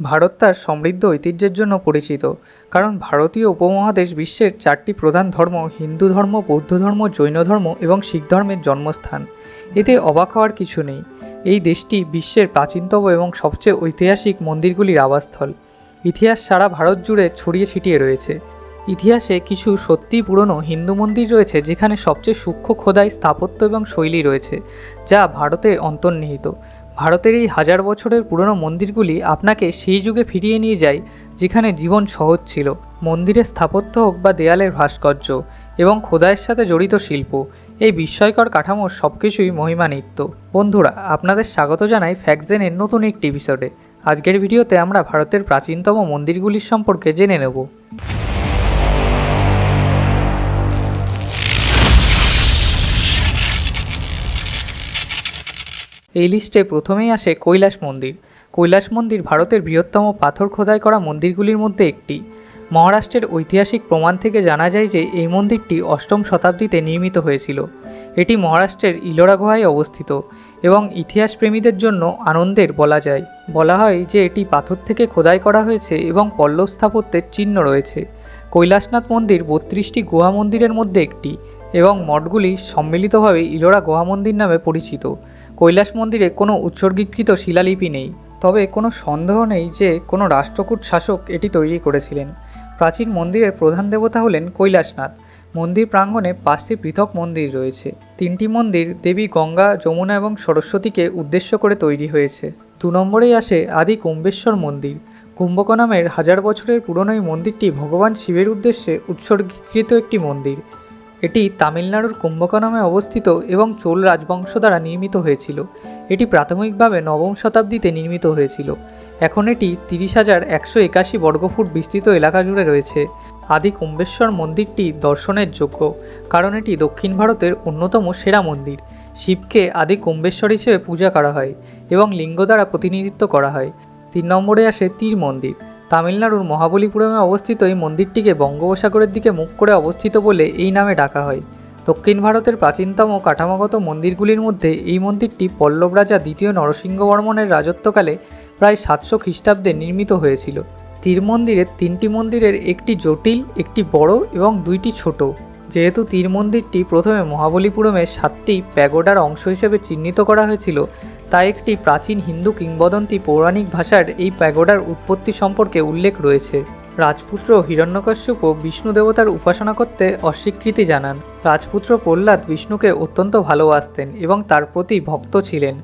ভারত তার সমৃদ্ধ ঐতিহ্যের জন্য পরিচিত, কারণ ভারতীয় উপমহাদেশ বিশ্বের চারটি প্রধান ধর্ম হিন্দু ধর্ম, বৌদ্ধ ধর্ম, জৈন ধর্ম এবং শিখ ধর্মের জন্মস্থান। এতে অবাক হওয়ার কিছু নেই। এই দেশটি বিশ্বের প্রাচীনতম এবং সবচেয়ে ঐতিহাসিক মন্দিরগুলির আবাসস্থল। ইতিহাস সারা ভারত জুড়ে ছড়িয়ে ছিটিয়ে রয়েছে। ইতিহাসে কিছু সত্যিই পুরনো হিন্দু মন্দির রয়েছে যেখানে সবচেয়ে সূক্ষ্ম খোদাই স্থাপত্য এবং শৈলী রয়েছে, যা ভারতে অন্তর্নিহিত। ভারতের এই হাজার বছরের পুরনো মন্দিরগুলি আপনাকে সেই যুগে ফিরিয়ে নিয়ে যায় যেখানে জীবন সহজ ছিল। মন্দিরের স্থাপত্য হোক বা দেয়ালের ভাস্কর্য এবং খোদাইয়ের সাথে জড়িত শিল্প, এই বিস্ময়কর কাঠামোর সব কিছুই মহিমান্বিত। বন্ধুরা, আপনাদের স্বাগত জানাই ফ্যাকজেনের নতুন একটি এপিসোডে আজকের ভিডিওতে আমরা ভারতের প্রাচীনতম মন্দিরগুলির সম্পর্কে জেনে নেব। এই লিস্টে প্রথমেই আসে কৈলাস মন্দির। কৈলাস মন্দির ভারতের বৃহত্তম পাথর খোদাই করা মন্দিরগুলির মধ্যে একটি। মহারাষ্ট্রের ঐতিহাসিক প্রমাণ থেকে জানা যায় যে এই মন্দিরটি অষ্টম শতাব্দীতে নির্মিত হয়েছিল। এটি মহারাষ্ট্রের ইলোরা গুহায় অবস্থিত এবং ইতিহাস প্রেমীদের জন্য আনন্দের বলা যায়। বলা হয় যে এটি পাথর থেকে খোদাই করা হয়েছে এবং পল্লব স্থাপত্যের চিহ্ন রয়েছে। কৈলাসনাথ মন্দির বত্রিশটি গুহা মন্দিরের মধ্যে একটি এবং মঠগুলি সম্মিলিতভাবে ইলোরা গুহা মন্দির নামে পরিচিত। কৈলাস মন্দিরে কোনো উৎসর্গীকৃত শিলালিপি নেই, তবে কোনো সন্দেহ নেই যে কোনো রাষ্ট্রকূট শাসক এটি তৈরি করেছিলেন। প্রাচীন মন্দিরের প্রধান দেবতা হলেন কৈলাসনাথ। মন্দির প্রাঙ্গণে পাঁচটি পৃথক মন্দির রয়েছে। তিনটি মন্দির দেবী গঙ্গা, যমুনা এবং সরস্বতীকে উদ্দেশ্য করে তৈরি হয়েছে। দু নম্বরেই আসে আদি কুম্বেশ্বর মন্দির। কুম্ভক নামের হাজার বছরের পুরনো এই মন্দিরটি ভগবান শিবের উদ্দেশ্যে উৎসর্গীকৃত একটি মন্দির। এটি তামিলনাড়ুর কুম্ভকোণমে অবস্থিত এবং চোল রাজবংশ দ্বারা নির্মিত হয়েছিল। এটি প্রাথমিকভাবে নবম শতাব্দীতে নির্মিত হয়েছিল। এখন এটি তিরিশ হাজার একশো একাশি বর্গফুট বিস্তৃত এলাকা জুড়ে রয়েছে। আদি কুম্বেশ্বর মন্দিরটি দর্শনের যোগ্য, কারণ এটি দক্ষিণ ভারতের অন্যতম সেরা মন্দির। শিবকে আদি কুম্বেশ্বর হিসেবে পূজা করা হয় এবং লিঙ্গ দ্বারা প্রতিনিধিত্ব করা হয়। তিন নম্বরে আসে তীর মন্দির। তামিলনাড়ুর মহাবলীপুরমে অবস্থিত এই মন্দিরটিকে বঙ্গোপসাগরের দিকে মুখ করে অবস্থিত বলে এই নামে ডাকা হয়। দক্ষিণ ভারতের প্রাচীনতম কাঠামোগত মন্দিরগুলির মধ্যে এই মন্দিরটি পল্লব রাজা দ্বিতীয় নরসিংহবর্মনের রাজত্বকালে প্রায় সাতশো খ্রিস্টাব্দে নির্মিত হয়েছিল। তীর মন্দিরের তিনটি মন্দিরের একটি জটিল, একটি বড় এবং দুইটি ছোট। যেহেতু তীর মন্দিরটি প্রথমে মহাবলীপুরমের সাতটি প্যাগোডার অংশ হিসেবে চিহ্নিত করা হয়েছিল তা একটি প্রাচীন হিন্দু কিংবদন্তি পৌরাণিক ভাষার এই প্যাগোডার উৎপত্তি সম্পর্কে উল্লেখ রয়েছে। রাজপুত্র হিরণ্যকশ্যপ বিষ্ণু দেবতার উপাসনা করতে অস্বীকৃতি জানান। রাজপুত্র প্রহ্লাদ বিষ্ণুকে অত্যন্ত ভালোবাসতেন এবং তার প্রতি ভক্ত ছিলেন।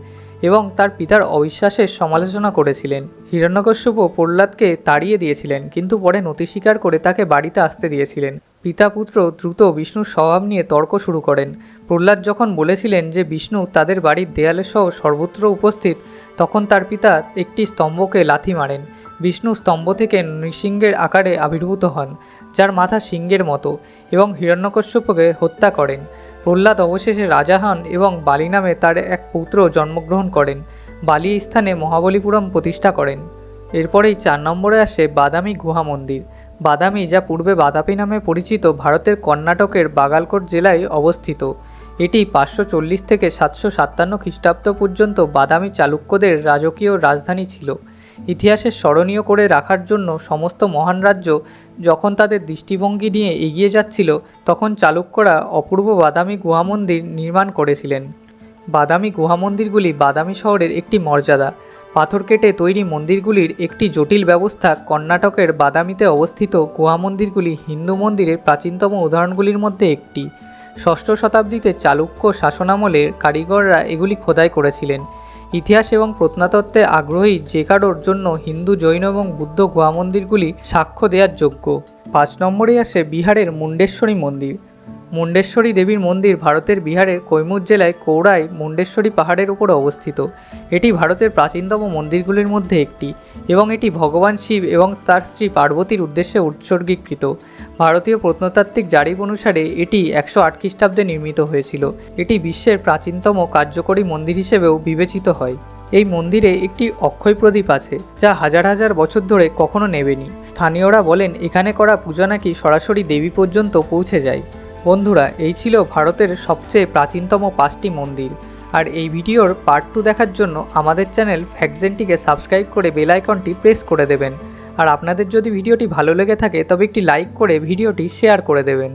এবং তার পিতার অবিশ্বাসের সমালোচনা করেছিলেন। হিরণ্যকশ্যপ প্রহ্লাদকে তাড়িয়ে দিয়েছিলেন, কিন্তু পরে নতি স্বীকার করে তাকে বাড়িতে আসতে দিয়েছিলেন। পিতা পুত্র দ্রুত বিষ্ণুর স্বভাব নিয়ে তর্ক শুরু করেন। প্রহ্লাদ যখন বলেছিলেন যে বিষ্ণু তাদের বাড়ির দেয়ালে সহ সর্বত্র উপস্থিত, তখন তার পিতা একটি স্তম্ভকে লাথি মারেন। বিষ্ণু স্তম্ভ থেকে নৃসিংহের আকারে আবির্ভূত হন, যার মাথা সিংহের মতো, এবং হিরণ্যকশ্যপকে হত্যা করেন। প্রহ্লাদ অবশেষে রাজা হন এবং বালি নামে তার এক পুত্র জন্মগ্রহণ করেন। বালি স্থানে মহাবলীপুরম প্রতিষ্ঠা করেন। এরপরেই চার নম্বরে আসে বাদামি গুহা মন্দির। বাদামি যা পূর্বে বাদাপি নামে পরিচিত ভারতের কর্ণাটকের বাগালকোট জেলায় অবস্থিত। এটি পাঁচশো চল্লিশ থেকে সাতশো সাতান্ন খ্রিস্টাব্দ পর্যন্ত বাদামি চালুক্যদের রাজকীয় রাজধানী ছিল। ইতিহাসে স্মরণীয় করে রাখার জন্য সমস্ত মহান রাজ্য যখন তাদের দৃষ্টিভঙ্গি নিয়ে এগিয়ে যাচ্ছিল, তখন চালুক্যরা অপূর্ব বাদামি গুহা মন্দির নির্মাণ করেছিলেন। বাদামি গুহা মন্দিরগুলি বাদামি শহরের একটি মর্যাদা। পাথর কেটে তৈরি মন্দিরগুলির একটি জটিল ব্যবস্থা কর্ণাটকের বাদামিতে অবস্থিত গুহা মন্দিরগুলি হিন্দু মন্দিরের প্রাচীনতম উদাহরণগুলির মধ্যে একটি। ষষ্ঠ শতাব্দীতে চালুক্য শাসনামলের কারিগররা এগুলি খোদাই করেছিলেন। ইতিহাস এবং প্রত্নতত্ত্বে আগ্রহী যে কারোর জন্য হিন্দু, জৈন এবং বুদ্ধ গুহা মন্দিরগুলি সাক্ষ্য দেওয়ার যোগ্য। পাঁচ নম্বরে আসে বিহারের মুন্ডেশ্বরী মন্দির। মুন্ডেশ্বরী দেবীর মন্দির ভারতের বিহারের কৈমুর জেলায় কৌড়ায় মুন্ডেশ্বরী পাহাড়ের উপর অবস্থিত। এটি ভারতের প্রাচীনতম মন্দিরগুলির মধ্যে একটি এবং এটি ভগবান শিব এবং তার স্ত্রী পার্বতীর উদ্দেশ্যে উৎসর্গীকৃত। ভারতীয় প্রত্নতাত্ত্বিক জারিপ অনুসারে এটি একশো আট খ্রিস্টাব্দে নির্মিত হয়েছিল। এটি বিশ্বের প্রাচীনতম কার্যকরী মন্দির হিসেবেও বিবেচিত হয়। এই মন্দিরে একটি অক্ষয় প্রদীপ আছে, যা হাজার হাজার বছর ধরে কখনো নেবেনি স্থানীয়রা বলেন, এখানে করা পূজা নাকি সরাসরি দেবী পর্যন্ত পৌঁছে যায়। বন্ধুরা, এই ছিল ভারতের সবচেয়ে প্রাচীনতম পাঁচটি মন্দির। আর এই ভিডিওর পার্ট টু দেখার জন্য আমাদের চ্যানেল ফ্যাকজেনটিকে সাবস্ক্রাইব করে বেল আইকনটি প্রেস করে দেবেন। আর আপনাদের যদি ভিডিওটি ভালো লেগে থাকে, তবে একটি লাইক করে ভিডিওটি শেয়ার করে দেবেন।